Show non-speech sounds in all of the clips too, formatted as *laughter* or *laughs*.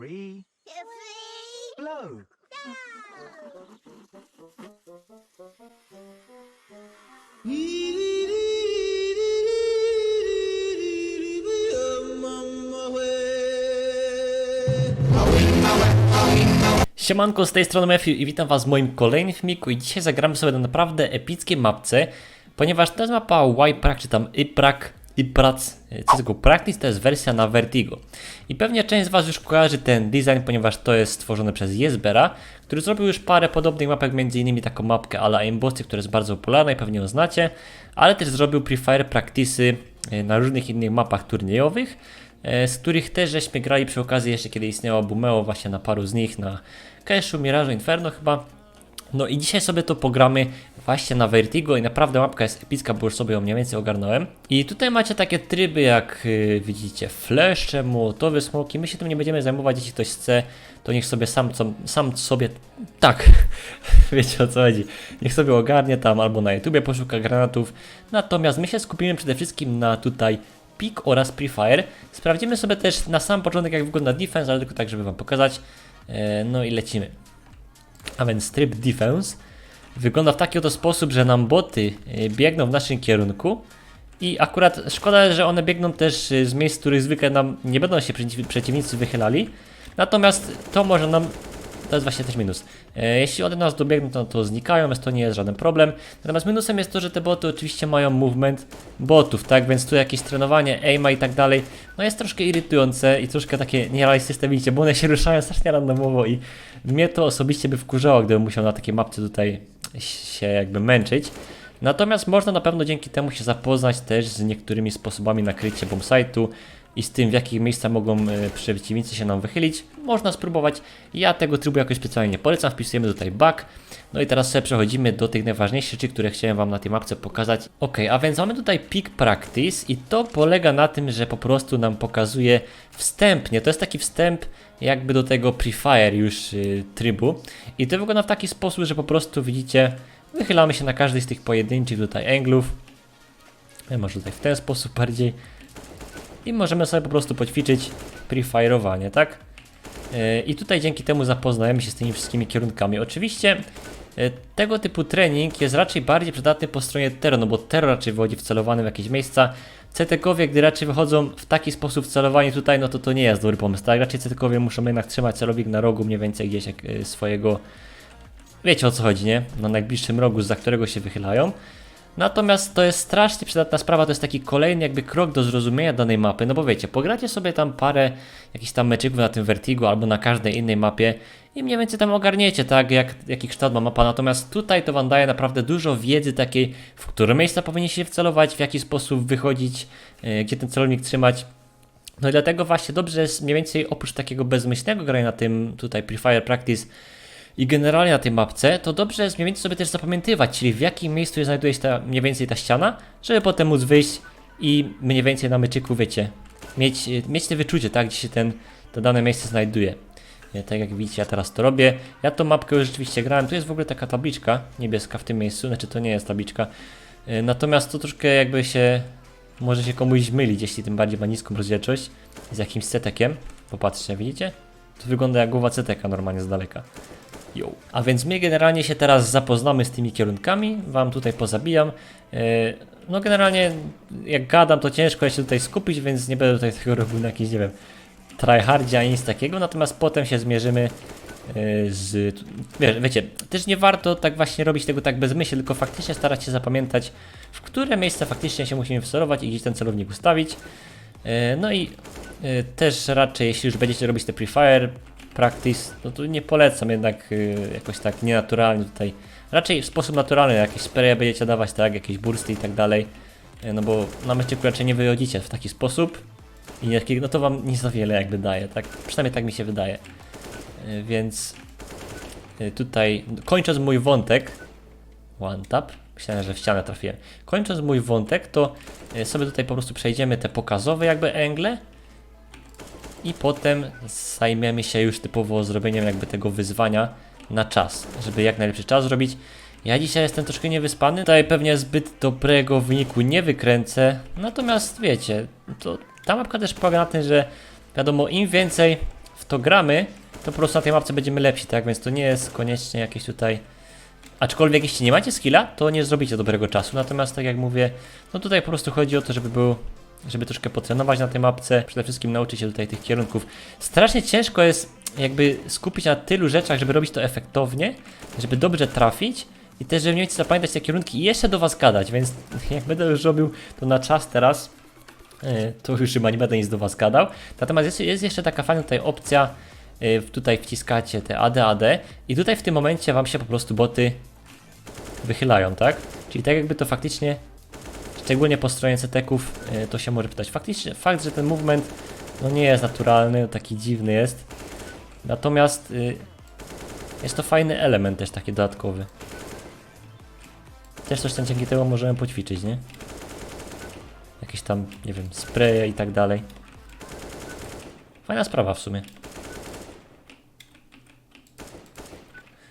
Three, blow. Siemanko, z tej strony Matthew i witam was w moim kolejnym filmiku. I dzisiaj zagramy sobie na naprawdę epickiej mapce, ponieważ to jest mapa YPRAC, czy tam IPRAC, IPRAC, e, co tego Practice to jest wersja na Vertigo. I pewnie część z was już kojarzy ten design, ponieważ to jest stworzone przez Jezbera, który zrobił już parę podobnych mapek, m.in. taką mapkę ala Embossy, która jest bardzo popularna i pewnie ją znacie, ale też zrobił Prefire Practice'y e, na różnych innych mapach turniejowych, e, z których też żeśmy grali przy okazji jeszcze kiedy istniała Bumeo właśnie na paru z nich, na Cashu, Mirage'u, Inferno chyba. No i dzisiaj sobie to pogramy właśnie na Vertigo i naprawdę mapka jest epicka, bo już sobie ją mniej więcej ogarnąłem. I tutaj macie takie tryby jak yy, widzicie fleszcze, młotowe smoki. My się tym nie będziemy zajmować, jeśli ktoś chce, to niech sobie sam, co, sam sobie, tak, *laughs* wiecie o co chodzi. Niech sobie ogarnie tam albo na YouTubie poszuka granatów. Natomiast my się skupimy przede wszystkim na tutaj Peak oraz Prefire. Sprawdzimy sobie też na sam początek jak wygląda defense, ale tylko tak, żeby wam pokazać. E, No i lecimy. A więc tryb defense wygląda w taki oto sposób, że nam boty e, biegną w naszym kierunku i akurat szkoda, że one biegną też e, z miejsc, z których zwykle nam nie będą się przeciw- przeciwnicy wychylali. Natomiast to może nam to jest właśnie też minus. E, jeśli one nas dobiegną, to, to znikają, więc to nie jest żaden problem. Natomiast minusem jest to, że te boty oczywiście mają movement botów, tak? Więc tu jakieś trenowanie, aima i tak dalej, no jest troszkę irytujące i troszkę takie nierealistyczne, bo one się ruszają strasznie randomowo i mnie to osobiście by wkurzało, gdybym musiał na takiej mapce tutaj się jakby męczyć. Natomiast można na pewno dzięki temu się zapoznać też z niektórymi sposobami nakrycia bombsite'u i z tym w jakich miejscach mogą e, przeciwnicy się nam wychylić. Można spróbować. Ja tego trybu jakoś specjalnie nie polecam. Wpisujemy tutaj back. No i teraz sobie przechodzimy do tych najważniejszych rzeczy, które chciałem Wam na tej mapce pokazać. Ok, a więc mamy tutaj peak practice i to polega na tym, że po prostu nam pokazuje wstępnie. To jest taki wstęp jakby do tego prefire już y, trybu. I to wygląda w taki sposób, że po prostu widzicie, wychylamy się na każdy z tych pojedynczych tutaj anglów. Ja może tutaj w ten sposób bardziej. I możemy sobie po prostu poćwiczyć prefire'owanie, tak? Yy, I tutaj dzięki temu zapoznajemy się z tymi wszystkimi kierunkami. Oczywiście yy, tego typu trening jest raczej bardziej przydatny po stronie Tero, no bo Tero raczej wychodzi wcelowany w jakieś miejsca. CTK-owie, gdy raczej wychodzą w taki sposób celowani tutaj, no to to nie jest dobry pomysł, tak? Raczej CTK-owie muszą jednak trzymać celownik na rogu mniej więcej gdzieś yy, swojego... Wiecie o co chodzi, nie? Na najbliższym rogu, za którego się wychylają. Natomiast to jest strasznie przydatna sprawa, to jest taki kolejny jakby krok do zrozumienia danej mapy, no bo wiecie, pogracie sobie tam parę jakichś tam meczyków na tym Vertigo albo na każdej innej mapie i mniej więcej tam ogarniecie, tak, jak, jaki kształt ma mapa, natomiast tutaj to wam daje naprawdę dużo wiedzy takiej, w które miejsca powinniście wcelować, w jaki sposób wychodzić, yy, gdzie ten celownik trzymać. No i dlatego właśnie dobrze jest mniej więcej oprócz takiego bezmyślnego grania na tym tutaj Prefire Practice i generalnie na tej mapce, to dobrze jest mniej więcej sobie też zapamiętywać, czyli w jakim miejscu znajduje się ta, mniej więcej ta ściana, żeby potem móc wyjść i mniej więcej na myczyku, wiecie, mieć, mieć te wyczucie, tak, gdzie się ten, to dane miejsce znajduje. Nie, tak jak widzicie, ja teraz to robię. Ja tą mapkę już rzeczywiście grałem. Tu jest w ogóle taka tabliczka niebieska w tym miejscu, znaczy to nie jest tabliczka. Yy, Natomiast to troszkę jakby się, może się komuś mylić, jeśli tym bardziej ma niską rozdzielczość z jakimś cetekiem. Popatrzcie, widzicie? To wygląda jak głowa ceteka normalnie z daleka. Yo. A więc my generalnie się teraz zapoznamy z tymi kierunkami, wam tutaj pozabijam. Yy, No generalnie jak gadam to ciężko się tutaj skupić, więc nie będę tutaj tego robił na jakiś, nie wiem, tryhardzie ani nic takiego, natomiast potem się zmierzymy yy, z... Wiesz, wiecie, też nie warto tak właśnie robić tego tak bez myśli, tylko faktycznie starać się zapamiętać, w które miejsca faktycznie się musimy wcelować i gdzieś ten celownik ustawić. Yy, No i też raczej, jeśli już będziecie robić te prefire practice, no to nie polecam jednak yy, jakoś tak nienaturalnie tutaj. Raczej w sposób naturalny, jakieś spraye będziecie dawać, tak, jakieś bursty i tak dalej. Yy, No bo na meczeku raczej nie wychodzicie w taki sposób i jakiego, no to wam nie za wiele jakby daje, tak? Przynajmniej tak mi się wydaje. Yy, Więc yy, tutaj kończąc mój wątek, one tap, myślałem, że w ścianę trafiłem. Kończąc mój wątek, to yy, sobie tutaj po prostu przejdziemy te pokazowe jakby angle i potem zajmiemy się już typowo zrobieniem jakby tego wyzwania na czas, żeby jak najlepszy czas zrobić. Ja dzisiaj jestem troszkę niewyspany, tutaj pewnie zbyt dobrego wyniku nie wykręcę, natomiast wiecie, to ta mapka też polega na tym, że wiadomo, im więcej w to gramy, to po prostu na tej mapce będziemy lepsi, tak? Więc to nie jest koniecznie jakieś tutaj... Aczkolwiek jeśli nie macie skilla, to nie zrobicie dobrego czasu. Natomiast tak jak mówię, no tutaj po prostu chodzi o to, żeby był żeby troszkę potrenować na tej mapce, przede wszystkim nauczyć się tutaj tych kierunków. Strasznie ciężko jest jakby skupić na tylu rzeczach, żeby robić to efektownie, żeby dobrze trafić i też, żeby mieć zapamiętać te kierunki i jeszcze do was gadać, więc *laughs* jak będę już robił to na czas teraz, e, to już chyba nie będę nic do was gadał. Natomiast jest, jest jeszcze taka fajna tutaj opcja, e, tutaj wciskacie te AD, AD i tutaj w tym momencie wam się po prostu boty wychylają, tak? Czyli tak jakby to faktycznie Szczególnie po stronie ceteków y, to się może pytać. Faktycznie fakt, że ten movement no nie jest naturalny, taki dziwny jest. Natomiast y, jest to fajny element też taki dodatkowy. Też coś tam dzięki temu możemy poćwiczyć, nie? Jakieś tam, nie wiem, spraye i tak dalej. Fajna sprawa w sumie.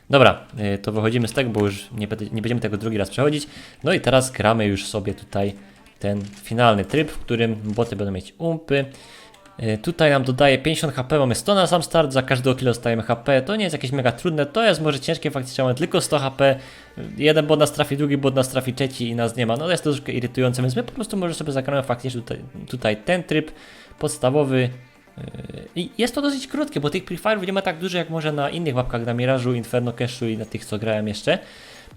Dobra, y, to wychodzimy z tego, bo już nie, nie będziemy tego drugi raz przechodzić. No i teraz gramy już sobie tutaj ten finalny tryb, w którym boty będą mieć umpy. Y, Tutaj nam dodaje 50 HP, mamy 100 na sam start, za każdego kilo dostajemy HP, to nie jest jakieś mega trudne, to jest może ciężkie, faktycznie mamy tylko 100 HP, jeden bot nas trafi, drugi bot nas trafi, trzeci i nas nie ma, no jest to troszkę irytujące, więc my po prostu może sobie zagramy faktycznie tutaj, tutaj ten tryb podstawowy, i jest to dosyć krótkie, bo tych prefire'ów nie ma tak dużo jak może na innych mapkach, na Mirażu, Inferno Cashu i na tych co grałem jeszcze.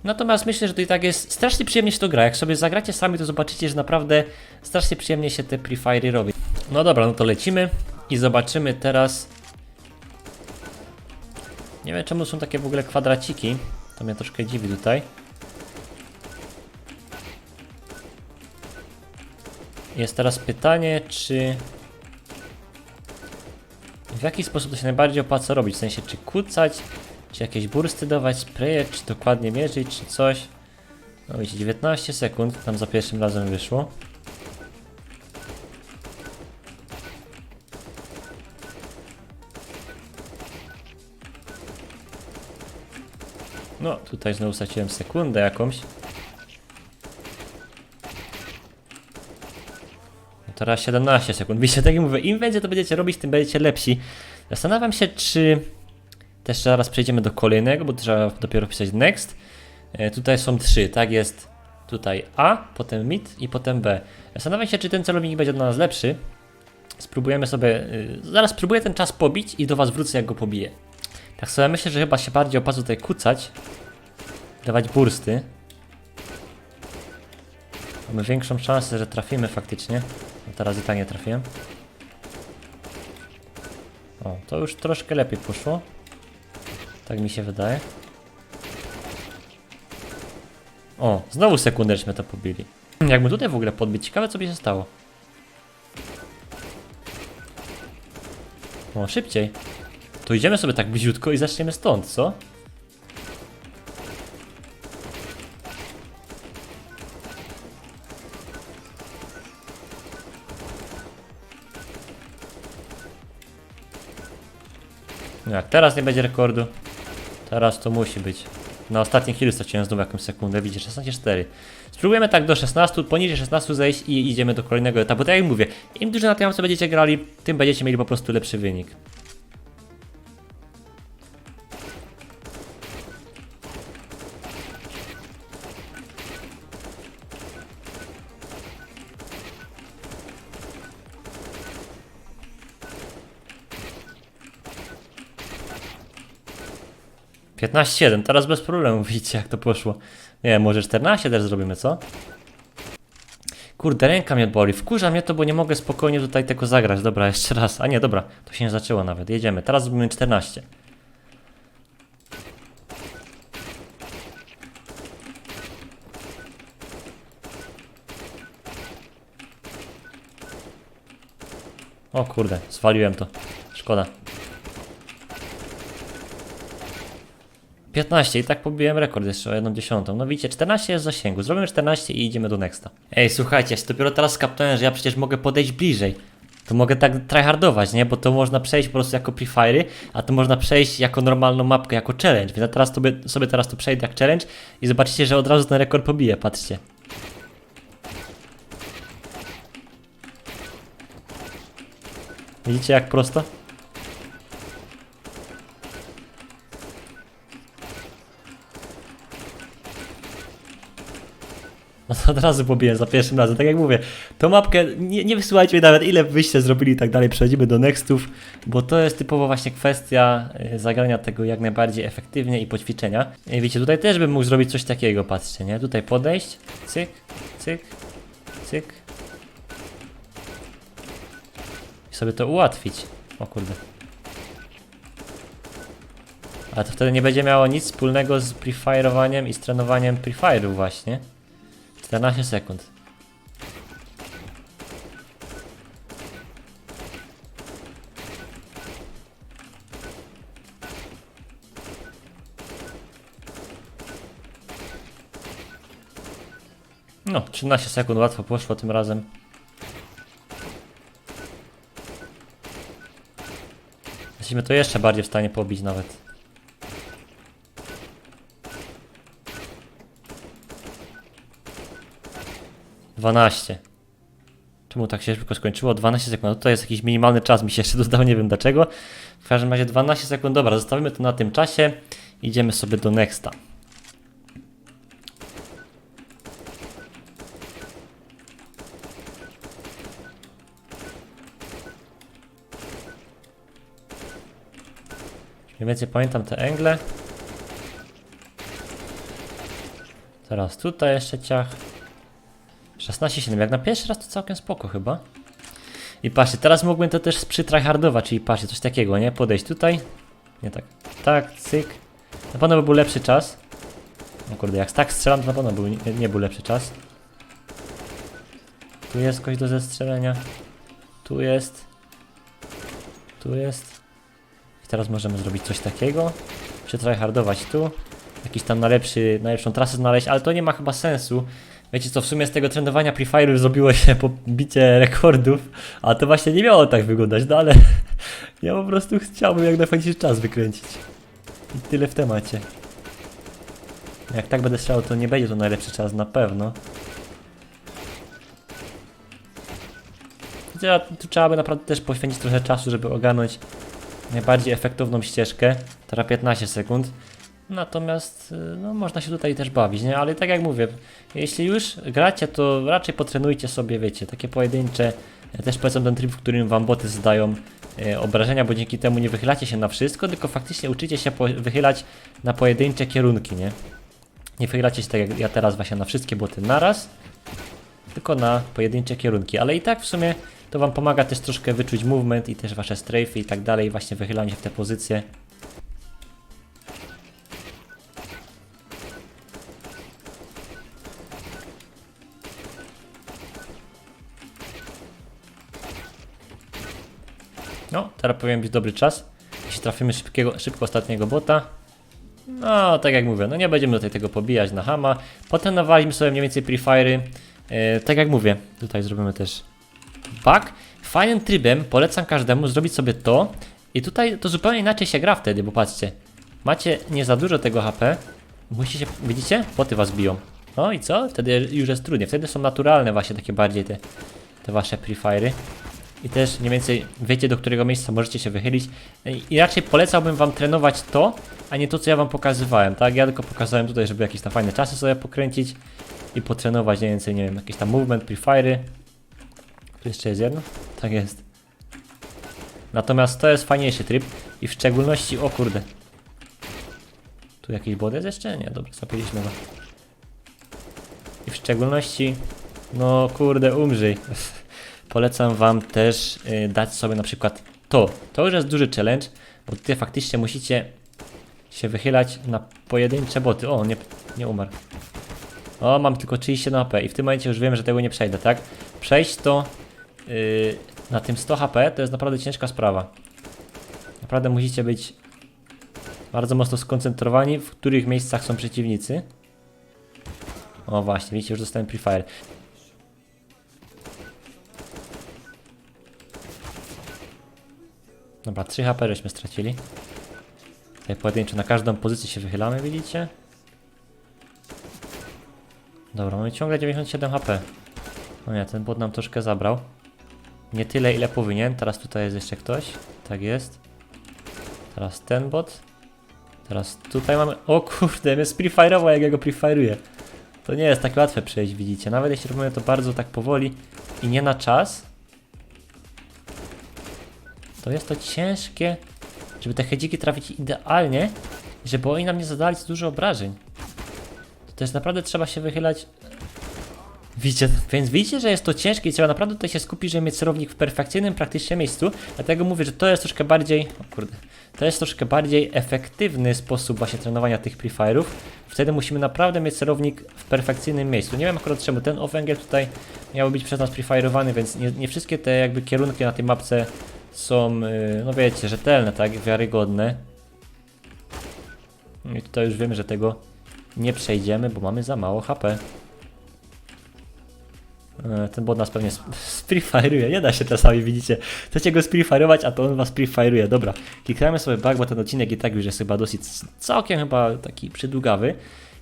Natomiast myślę, że to i tak jest strasznie przyjemnie się to gra. Jak sobie zagracie sami, to zobaczycie, że naprawdę strasznie przyjemnie się te prefire'y robi. No dobra, no to lecimy i zobaczymy teraz. Nie wiem czemu są takie w ogóle kwadraciki. To mnie troszkę dziwi tutaj. Jest teraz pytanie, czy w jaki sposób to się najbardziej opłaca robić? W sensie, czy kucać, czy jakieś bursty dawać, spraye, czy dokładnie mierzyć, czy coś? No widzicie, 19 sekund tam za pierwszym razem wyszło. No, tutaj znowu straciłem sekundę jakąś. Teraz 17 sekund. Wiecie, tak jak mówię, im więcej to będziecie robić, tym będziecie lepsi. Zastanawiam się, czy też zaraz przejdziemy do kolejnego, bo trzeba dopiero wpisać next. E, tutaj są trzy, tak jest tutaj A, potem mid i potem B. Zastanawiam się, czy ten celownik będzie dla nas lepszy. Spróbujemy sobie, y, zaraz spróbuję ten czas pobić i do was wrócę, jak go pobiję. Tak sobie myślę, że chyba się bardziej opłaca tutaj kucać, dawać bursty. Mamy większą szansę, że trafimy faktycznie. Teraz i tak nie trafiłem. O, to już troszkę lepiej poszło. Tak mi się wydaje. O, znowu sekundę żeśmy to pobili. Jakby tutaj w ogóle podbić, ciekawe co by się stało. O, szybciej. To idziemy sobie tak bliziutko i zaczniemy stąd, co? No Jak teraz nie będzie rekordu, teraz to musi być. Na ostatnim chwili straciłem znowu jakąś sekundę, widzicie, 16-4. Spróbujemy tak do 16, poniżej 16 zejść i idziemy do kolejnego etapu. Tak jak mówię, im dłużej na tej mapce będziecie grali, tym będziecie mieli po prostu lepszy wynik. Piętnaście 7 teraz bez problemu, *laughs* widzicie jak to poszło. Nie może 14 też zrobimy, co? Kurde, ręka mnie boli. Wkurza mnie to, bo nie mogę spokojnie tutaj tego zagrać. Dobra, jeszcze raz. A nie, dobra, to się nie zaczęło nawet. Jedziemy. Teraz zrobimy 14. O kurde, zwaliłem to. Szkoda. 15 i tak pobiłem rekord jeszcze o jedną dziesiątą. No widzicie, 14 jest w zasięgu. Zrobimy 14 i idziemy do nexta. Ej, słuchajcie, ja dopiero teraz skapnąłem, że ja przecież mogę podejść bliżej. To mogę tak tryhardować, nie? Bo to można przejść po prostu jako prefiry, a to można przejść jako normalną mapkę, jako challenge. Więc ja teraz sobie, sobie teraz to przejdę jak challenge i zobaczycie, że od razu ten rekord pobiję, patrzcie. Widzicie jak prosto? Od razu pobiłem za pierwszym razem. Tak jak mówię, tą mapkę nie, nie wysyłajcie mi nawet ile wyście zrobili i tak dalej. Przechodzimy do nextów, bo to jest typowo właśnie kwestia y, zagrania tego jak najbardziej efektywnie i poćwiczenia. I wiecie, tutaj też bym mógł zrobić coś takiego, patrzcie, nie? Tutaj podejść, cyk, cyk, cyk. I sobie to ułatwić. O kurde. Ale to wtedy nie będzie miało nic wspólnego z prefire'owaniem i z trenowaniem prefire'u właśnie. 14 sekund. No, 13 sekund łatwo poszło tym razem. Jesteśmy to jeszcze bardziej w stanie pobić nawet. Dwanaście. Czemu tak się szybko skończyło? 12 sekund. No to jest jakiś minimalny czas, mi się jeszcze dodał, nie wiem dlaczego. W każdym razie 12 sekund. Dobra, zostawimy to na tym czasie. Idziemy sobie do nexta. Mniej więcej pamiętam te engle. Teraz tutaj jeszcze ciach. 16,7. Jak na pierwszy raz to całkiem spoko chyba. I patrzcie, teraz mógłbym to też przytryhardować, czyli patrzcie, coś takiego, nie? Podejść tutaj. Nie tak. Tak, cyk. Na pewno by był lepszy czas. O kurde, jak tak strzelam, to na pewno był, nie, nie był lepszy czas. Tu jest kość do zestrzelenia. Tu jest. Tu jest. I teraz możemy zrobić coś takiego. Przetryhardować tu. Jakiś tam najlepszy, najlepszą trasę znaleźć, ale to nie ma chyba sensu. Wiecie co, w sumie z tego trendowania Free Fire'u zrobiło się *laughs* pobicie rekordów, a to właśnie nie miało tak wyglądać, no ale *laughs* ja po prostu chciałbym jak najfajniejszy czas wykręcić. I tyle w temacie. Jak tak będę strzelał, to nie będzie to najlepszy czas na pewno. Ja, tu trzeba by naprawdę też poświęcić trochę czasu, żeby ogarnąć najbardziej efektowną ścieżkę. Teraz 15 sekund. Natomiast y, no, można się tutaj też bawić, nie? Ale tak jak mówię, jeśli już gracie, to raczej potrenujcie sobie, wiecie, takie pojedyncze. Ja też polecam ten tryb, w którym wam boty zdają e, obrażenia, bo dzięki temu nie wychylacie się na wszystko, tylko faktycznie uczycie się wychylać na pojedyncze kierunki, nie? Nie wychylacie się tak jak ja teraz właśnie na wszystkie boty naraz, tylko na pojedyncze kierunki, ale i tak w sumie to wam pomaga też troszkę wyczuć movement i też wasze strafy i tak dalej, właśnie wychylanie się w te pozycje. Teraz powinien być dobry czas. Jeśli trafimy szybkiego, szybko ostatniego bota. No, tak jak mówię, no nie będziemy tutaj tego pobijać na hama. Potrenowaliśmy sobie mniej więcej prefire'y. E, tak jak mówię, tutaj zrobimy też back. Fajnym trybem polecam każdemu zrobić sobie to. I tutaj to zupełnie inaczej się gra wtedy, bo patrzcie. Macie nie za dużo tego HP. Musicie, widzicie? Boty was biją. No i co? Wtedy już jest trudniej. Wtedy są naturalne właśnie takie bardziej te, te wasze prefire'y i też mniej więcej wiecie do którego miejsca możecie się wychylić i raczej polecałbym wam trenować to, a nie to co ja wam pokazywałem, tak? Ja tylko pokazałem tutaj, żeby jakieś tam fajne czasy sobie pokręcić i potrenować mniej więcej, nie wiem, jakieś tam movement, prefire'y. Tu jeszcze jest jedno? Tak jest. Natomiast to jest fajniejszy tryb i w szczególności, o kurde. Tu jakiś jest jeszcze? Nie, dobra, zapiliśmy go. I w szczególności, no kurde, umrzyj. *laughs* Polecam wam też y, dać sobie na przykład to. To już jest duży challenge, bo tutaj faktycznie musicie się wychylać na pojedyncze boty. O, nie, nie umarł. O, mam tylko 37 HP i w tym momencie już wiem, że tego nie przejdę, tak? Przejść to yy, na tym 100 HP to jest naprawdę ciężka sprawa. Naprawdę musicie być bardzo mocno skoncentrowani, w których miejscach są przeciwnicy. O właśnie, widzicie, już dostałem prefire. Dobra, 3 HP żeśmy stracili. Tutaj pojedynczo na każdą pozycję się wychylamy, widzicie? Dobra, mamy ciągle 97 HP. No nie, ten bot nam troszkę zabrał. Nie tyle, ile powinien. Teraz tutaj jest jeszcze ktoś. Tak jest. Teraz ten bot. Teraz tutaj mamy... O kurde, mnie sprefire'ował, jak ja go prefire'uję. To nie jest tak łatwe przejść, widzicie. Nawet jeśli robimy to bardzo tak powoli i nie na czas, to jest to ciężkie, żeby te hedziki trafić idealnie, żeby oni nam nie zadali za dużo obrażeń. To też naprawdę trzeba się wychylać. Widzicie, więc widzicie, że jest to ciężkie i trzeba naprawdę tutaj się skupić, żeby mieć celownik w perfekcyjnym praktycznie miejscu. Dlatego mówię, że to jest troszkę bardziej. O kurde. To jest troszkę bardziej efektywny sposób właśnie trenowania tych prefire'ów. Wtedy musimy naprawdę mieć celownik w perfekcyjnym miejscu. Nie wiem akurat czemu ten węgiel tutaj miał być przez nas prefire'owany, więc nie, nie wszystkie te jakby kierunki na tej mapce są, yy, no wiecie, rzetelne, tak, wiarygodne. I tutaj już wiemy, że tego nie przejdziemy, bo mamy za mało HP. E, Ten bot nas pewnie sp- *laughs* sprefire'uje, nie da się czasami, widzicie. Chcecie go sprefire'ować, a to on was sprefire'uje. Dobra, klikamy sobie back, bo ten odcinek i tak już jest chyba dosyć całkiem chyba taki przydługawy.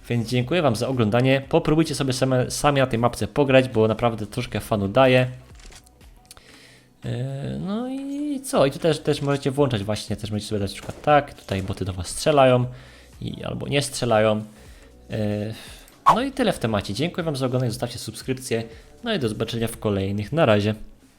Więc dziękuję wam za oglądanie. Popróbujcie sobie same, sami na tej mapce pograć, bo naprawdę troszkę fanu daje. E, No i co? I tu też, też możecie włączać właśnie, też możecie sobie dać na przykład tak, tutaj boty do was strzelają i, albo nie strzelają. E, No i tyle w temacie. Dziękuję wam za oglądanie, zostawcie subskrypcję. No i do zobaczenia w kolejnych. Na razie.